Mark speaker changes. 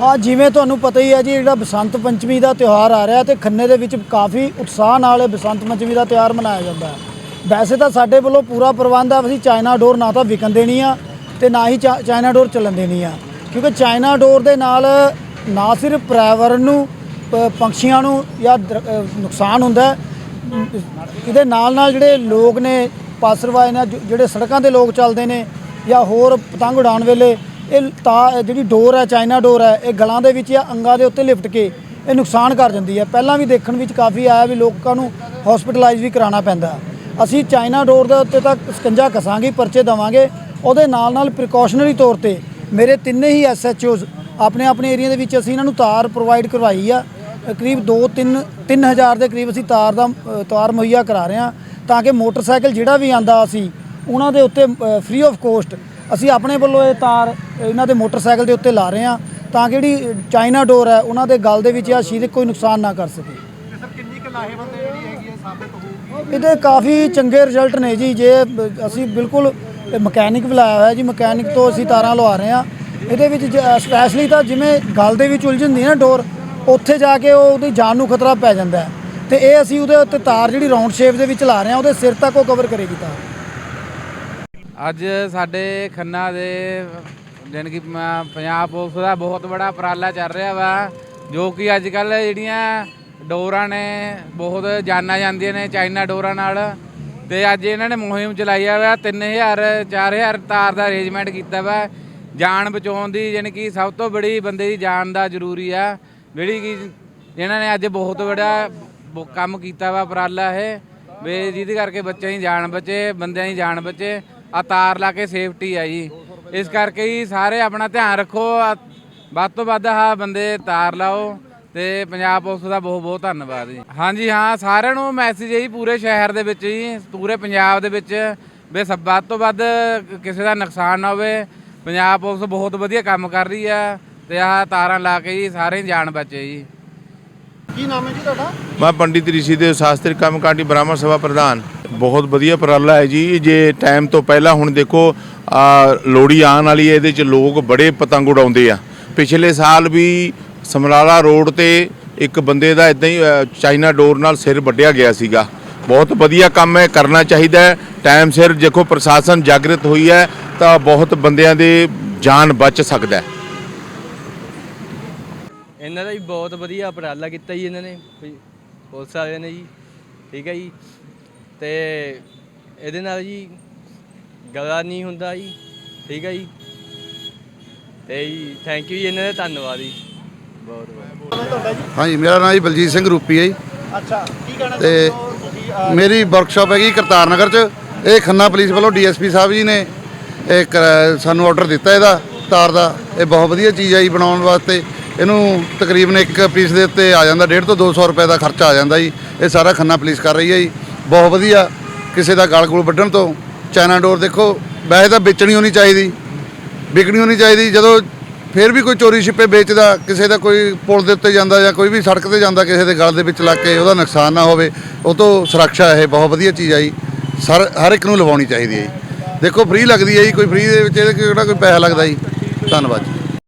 Speaker 1: ਹਾਂ, ਜਿਵੇਂ ਤੁਹਾਨੂੰ ਪਤਾ ਹੀ ਹੈ ਜੀ, ਜਿਹੜਾ ਬਸੰਤ ਪੰਚਮੀ ਦਾ ਤਿਉਹਾਰ ਆ ਰਿਹਾ ਤੇ ਖੰਨੇ ਦੇ ਵਿੱਚ ਕਾਫੀ ਉਤਸ਼ਾਹ ਨਾਲ ਇਹ ਬਸੰਤ ਪੰਚਮੀ ਦਾ ਤਿਉਹਾਰ ਮਨਾਇਆ ਜਾਂਦਾ ਹੈ। ਵੈਸੇ ਤਾਂ ਸਾਡੇ ਵੱਲੋਂ ਪੂਰਾ ਪ੍ਰਬੰਧ ਆ, ਅਸੀਂ ਚਾਈਨਾ ਡੋਰ ਨਾ ਤਾਂ ਵਿਕਣ ਦੇਣੀ ਆ ਤੇ ਨਾ ਹੀ ਚਾ- ਚਾਈਨਾ ਡੋਰ ਚੱਲਣ ਦੇਣੀ ਆ। ਕਿਉਂਕਿ ਚਾਈਨਾ ਡੋਰ ਦੇ ਨਾਲ ਨਾ ਸਿਰਫ ਪਰਿਆਵਰਨ ਨੂੰ, ਪ- ਪੰਛੀਆਂ ਨੂੰ ਜਾਂ ਨੁਕਸਾਨ ਹੁੰਦਾ ਇਹਦੇ ਨਾਲ ਨਾਲ ਜਿਹੜੇ ਲੋਕ ਨੇ, ਪਾਸਰਵਾਏ ਨੇ ਜਿਹੜੇ ਸੜਕਾਂ ਤੇ ਲੋਕ ਚੱਲਦੇ ਨੇ ਜਾਂ ਹੋਰ ਪਤੰਗ ਉਡਾਉਣ ਵੇਲੇ ਇਹ ਤਾਂ ਜਿਹੜੀ ਡੋਰ ਹੈ ਚਾਈਨਾ ਡੋਰ ਹੈ ਇਹ ਗਲਾਂ ਦੇ ਵਿੱਚ ਜਾਂ ਅੰਗਾਂ ਦੇ ਉੱਤੇ ਲਿਫਟ ਕੇ ਇਹ ਨੁਕਸਾਨ ਕਰ ਜਾਂਦੀ ਹੈ। ਪਹਿਲਾਂ ਵੀ ਦੇਖਣ ਵਿੱਚ ਕਾਫੀ ਆਇਆ ਵੀ ਲੋਕਾਂ ਨੂੰ ਹਸਪੀਟਲਾਈਜ਼ ਵੀ ਕਰਾਉਣਾ ਪੈਂਦਾ ਅਸੀਂ ਚਾਈਨਾ ਡੋਰ ਦੇ ਉੱਤੇ ਤਾਂ ਸਕੰਜਾ ਕਸਾਂਗੇ ਪਰਚੇ ਦਵਾਂਗੇ। ਉਹਦੇ ਨਾਲ ਨਾਲ ਪ੍ਰੀਕਾਸ਼ਨਰੀ ਤੌਰ ਤੇ ਮੇਰੇ ਤਿੰਨੇ ਹੀ ਐਸਐਚਓਜ਼ ਆਪਣੇ ਆਪਣੇ ਏਰੀਆ ਦੇ ਵਿੱਚ ਅਸੀਂ ਇਹਨਾਂ ਨੂੰ ਤਾਰ ਪ੍ਰੋਵਾਈਡ ਕਰਵਾਈ ਆ। ਅ, ਕਰੀਬ 2 3 3000 ਦੇ ਕਰੀਬ ਅਸੀਂ ਤਾਰ ਦਾ ਤਾਰ ਮੁਹੱਈਆ ਕਰਾ ਰਹੇ ਹਾਂ ਤਾਂ ਕਿ ਮੋਟਰਸਾਈਕਲ ਜਿਹੜਾ ਵੀ ਆਂਦਾ ਅਸੀਂ ਉਹਨਾਂ ਦੇ ਉੱਤੇ ਫ੍ਰੀ ਆਫ ਕੋਸਟ ਅਸੀਂ ਆਪਣੇ ਵੱਲੋਂ ਇਹ ਤਾਰ ਇਹਨਾਂ ਦੇ ਮੋਟਰਸਾਈਕਲ ਦੇ ਉੱਤੇ ਲਾ ਰਹੇ ਹਾਂ ਤਾਂ ਕਿ ਜਿਹੜੀ ਚਾਈਨਾ ਡੋਰ ਹੈ ਉਹਨਾਂ ਦੇ ਗਲ ਦੇ ਵਿੱਚ ਜਾਂ ਸ਼ੀਰੇ ਕੋਈ ਨੁਕਸਾਨ ਨਾ ਕਰ ਸਕੇ। ਇਹਦੇ ਕਾਫੀ ਚੰਗੇ ਰਿਜ਼ਲਟ ਨੇ ਜੀ ਜੇ ਅਸੀਂ ਬਿਲਕੁਲ ਮਕੈਨਿਕ ਬੁਲਾਇਆ ਹੋਇਆ ਜੀ ਮਕੈਨਿਕ ਤੋਂ ਅਸੀਂ ਤਾਰਾਂ ਲਵਾ ਰਹੇ ਹਾਂ। ਇਹਦੇ ਵਿੱਚ ਸਪੈਸ਼ਲੀ ਤਾਂ ਜਿਵੇਂ ਗਲ ਦੇ ਵਿੱਚ ਉਲਝ ਹੁੰਦੀ ਹੈ ਨਾ ਡੋਰ ਉੱਥੇ ਜਾ ਕੇ ਉਹ ਉਹਦੀ ਜਾਨ ਨੂੰ ਖਤਰਾ ਪੈ ਜਾਂਦਾ ਤੇ ਇਹ ਅਸੀਂ ਉਹਦੇ ਉੱਤੇ ਤਾਰ ਜਿਹੜੀ ਰਾਉਂਡ ਸ਼ੇਪ ਦੇ ਵਿੱਚ ਲਾ ਰਹੇ ਹਾਂ ਉਹਦੇ ਸਿਰ ਤੱਕ ਉਹ ਕਵਰ ਕਰੇਗੀ ਤਾਰ।
Speaker 2: ਅੱਜ ਸਾਡੇ ਖੰਨਾ ਦੇ, ਜਾਣੀ ਕਿ ਮ- ਪੰਜਾਬ ਪੁਲਿਸ ਦਾ ਬਹੁਤ ਬੜਾ ਉਪਰਾਲਾ ਚੱਲ ਰਿਹਾ ਵਾ, ਜੋ ਕਿ ਅੱਜ ਕੱਲ ਜਿਹੜੀਆਂ ਡੋਰਾਂ ਨੇ, ਬਹੁਤ ਜਾਨਾਂ ਜਾਂਦੀਆਂ ਨੇ ਚਾਈਨਾ ਡੋਰਾਂ ਨਾਲ। ਤੇ ਅੱਜ ਇਹਨਾਂ ਨੇ ਮੁਹਿੰਮ ਚਲਾਈ ਆ ਵਾ 3000 4000 ਤਾਰ ਦਾ ਅਰੇਂਜਮੈਂਟ ਕੀਤਾ ਵਾ। ਜਾਨ ਬਚਾਉਣ ਦੀ, ਜਾਣੀ ਕਿ ਸਭ ਤੋਂ ਬੜੀ ਬੰਦੇ ਦੀ ਜਾਨ ਦਾ ਜ਼ਰੂਰੀ ਆ। ਜਿਹੜੀ ਕਿ ਇਹਨਾਂ ਨੇ ਅੱਜ ਬਹੁਤ ਬੜਾ ਬ- ਕੰਮ ਕੀਤਾ ਵਾ, ਉਪਰਾਲਾ ਇਹ, ਵੀ ਜਿਹਦੇ ਕਰਕੇ ਬੱਚਿਆਂ ਦੀ ਜਾਨ ਬਚੇ, ਬੰਦਿਆਂ ਦੀ ਜਾਨ ਬਚੇ। ਆ ਤਾਰ ਲਾ ਕੇ ਸੇਫਟੀ ਆ ਜੀ। ਇਸ ਕਰਕੇ ਹੀ ਸਾਰੇ ਆਪਣਾ ਧਿਆਨ ਰੱਖੋ। ਆਹ ਵੱਧ ਤੋਂ ਵੱਧ ਆ ਬੰਦੇ ਤਾਰ ਲਾਓ ਤੇ ਪੰਜਾਬ ਪੁਲਿਸ ਦਾ ਬਹੁਤ ਬਹੁਤ ਧੰਨਵਾਦ ਜੀ। ਹਾਂਜੀ ਹਾਂ ਸਾਰਿਆਂ ਨੂੰ ਮੈਸੇਜ ਹੈ ਜੀ ਪੂਰੇ ਸ਼ਹਿਰ ਦੇ ਵਿੱਚ ਜੀ ਪੂਰੇ ਪੰਜਾਬ ਦੇ ਵਿੱਚ ਵੀ ਸਭ ਵੱਧ ਤੋਂ ਵੱਧ ਕਿਸੇ ਦਾ ਨੁਕਸਾਨ ਨਾ ਹੋਵੇ। ਪੰਜਾਬ ਪੁਲਿਸ ਬਹੁਤ ਵਧੀਆ ਕੰਮ ਕਰ ਰਹੀ ਆ ਤੇ ਆਹ ਤਾਰਾਂ ਲਾ ਕੇ ਜੀ ਸਾਰੇ ਦੀ ਜਾਨ ਬਚੇ ਜੀ।
Speaker 3: ਕੀ ਨਾਮ ਹੈ ਜੀ ਤੁਹਾਡਾ?
Speaker 4: ਮੈਂ ਪੰਡਿਤ ਰਿਸ਼ੀ ਦੇ ਸ਼ਾਸਤਰੀ ਕੰਮਕਾਂਡੀ ਬ੍ਰਾਹਮਣ ਸਭਾ ਪ੍ਰਧਾਨ। ਬਹੁਤ ਵਧੀਆ ਉਪਰਾਲਾ ਹੈ ਜੀ। ਜੇ ਟਾਈਮ ਤੋਂ ਪਹਿਲਾਂ ਹੁਣ ਦੇਖੋ, ਆ ਲੋੜੀ ਆਉਣ ਵਾਲੀ ਹੈ, ਇਹਦੇ ਚ ਲੋਕ ਬੜੇ ਪਤੰਗ ਉਡਾਉਂਦੇ ਆ। ਪਿਛਲੇ ਸਾਲ ਵੀ ਸਮਰਾਲਾ ਰੋਡ ਤੇ ਇੱਕ ਬੰਦੇ ਦਾ ਇਦਾਂ ਹੀ ਚਾਈਨਾ ਡੋਰ ਨਾਲ ਸਿਰ ਵੱਢਿਆ ਗਿਆ ਸੀਗਾ। ਬਹੁਤ ਵਧੀਆ ਕੰਮ ਹੈ, ਕਰਨਾ ਚਾਹੀਦਾ ਹੈ। ਟਾਈਮ ਸਿਰ ਦੇਖੋ, ਪ੍ਰਸ਼ਾਸਨ ਜਾਗਰਤ ਹੋਈ ਹੈ, ਤਾਂ ਬਹੁਤ ਬੰਦਿਆਂ ਦੇ ਜਾਨ ਬਚ ਸਕਦਾ ਹੈ।
Speaker 5: ਇਹਨਾਂ ਦਾ ਵੀ ਬਹੁਤ ਵਧੀਆ ਉਪਰਾਲਾ ਕੀਤਾ ਜੀ ਇਹਨਾਂ ਨੇ। ਪੁਲਿਸ ਵਾਲਿਆਂ ਨੇ ਜੀ। ਠੀਕ ਹੈ ਜੀ। ਤੇ ਇਹਦੇ ਨਾਲ ਜੀ ਗਲਾ ਨਹੀਂ ਹੁੰਦਾ ਜੀ ਠੀਕ ਹੈ ਜੀ। ਤੇ ਜੀ ਥੈਂਕ ਯੂ ਜੀ ਇਹਨਾਂ ਦਾ ਧੰਨਵਾਦ ਜੀ। ਬਹੁਤ ਬਹੁਤ।
Speaker 6: ਹਾਂਜੀ ਮੇਰਾ ਨਾਮ ਜੀ ਬਲਜੀਤ ਸਿੰਘ ਰੂਪੀ ਹੈ ਜੀ।
Speaker 3: ਅੱਛਾ ਕੀ ਕਹਿਣਾ
Speaker 6: ਤੇ ਮੇਰੀ ਵਰਕਸ਼ਾਪ ਹੈਗੀ ਕਰਤਾਰ ਨਗਰ 'ਚ। ਇਹ ਖੰਨਾ ਪੁਲਿਸ ਵੱਲੋਂ ਡੀਐਸਪੀ ਸਾਹਿਬ ਜੀ ਨੇ ਇਹ ਕਰ- ਸਾਨੂੰ ਆਰਡਰ ਦਿੱਤਾ ਇਹਦਾ ਤਾਰ ਦਾ। ਇਹ ਬਹੁਤ ਵਧੀਆ ਚੀਜ਼ ਹੈ ਜੀ ਬਣਾਉਣ ਵਾਸਤੇ। ਇਹਨੂੰ ਤਕਰੀਬਨ ਇੱਕ ਪੀਸ ਦੇ ਉੱਤੇ ਆ ਜਾਂਦਾ 1.5 ਤੋਂ 200 ਰੁਪਏ ਦਾ ਖਰਚਾ ਆ ਜਾਂਦਾ ਜੀ। ਇਹ ਸਾਰਾ ਖੰਨਾ ਪੁਲਿਸ ਕਰ ਰਹੀ ਹੈ ਜੀ। ਬਹੁਤ ਵਧੀਆ ਕਿਸੇ ਦਾ ਗਲ ਗੁਲ ਵੱਢਣ ਤੋਂ। ਚਾਈਨਾ ਡੋਰ ਦੇਖੋ, ਵੈਸੇ ਤਾਂ ਵੇਚਣੀ ਹੋਣੀ ਚਾਹੀਦੀ, ਵਿਕਣੀ ਹੋਣੀ ਚਾਹੀਦੀ, ਜਦੋਂ ਫਿਰ ਵੀ ਕੋਈ ਚੋਰੀ ਛਿਪੇ ਵੇਚਦਾ, ਕਿਸੇ ਦਾ ਕੋਈ ਪੁਲ ਦੇ ਉੱਤੇ ਜਾਂਦਾ ਜਾਂ ਕੋਈ ਵੀ ਸੜਕ ਤੇ ਜਾਂਦਾ, ਕਿਸੇ ਦੇ ਗਲ ਦੇ ਵਿੱਚ ਲੱਗ ਕੇ ਉਹਦਾ ਨੁਕਸਾਨ ਨਾ ਹੋਵੇ, ਉਹ ਤੋਂ ਸੁਰੱਖਿਆ ਇਹ ਬਹੁਤ ਵਧੀਆ ਚੀਜ਼ ਆ ਜੀ। ਸਰ ਹਰ ਇੱਕ ਨੂੰ ਲਵਾਉਣੀ ਚਾਹੀਦੀ ਹੈ ਜੀ। ਦੇਖੋ, ਫ੍ਰੀ ਲੱਗਦੀ ਹੈ ਜੀ, ਕੋਈ ਫ੍ਰੀ ਦੇ ਵਿੱਚ ਇਹਦੇ ਕਿਹੜਾ ਕੋਈ ਪੈਸਾ ਲੱਗਦਾ ਜੀ। ਧੰਨਵਾਦ ਜੀ।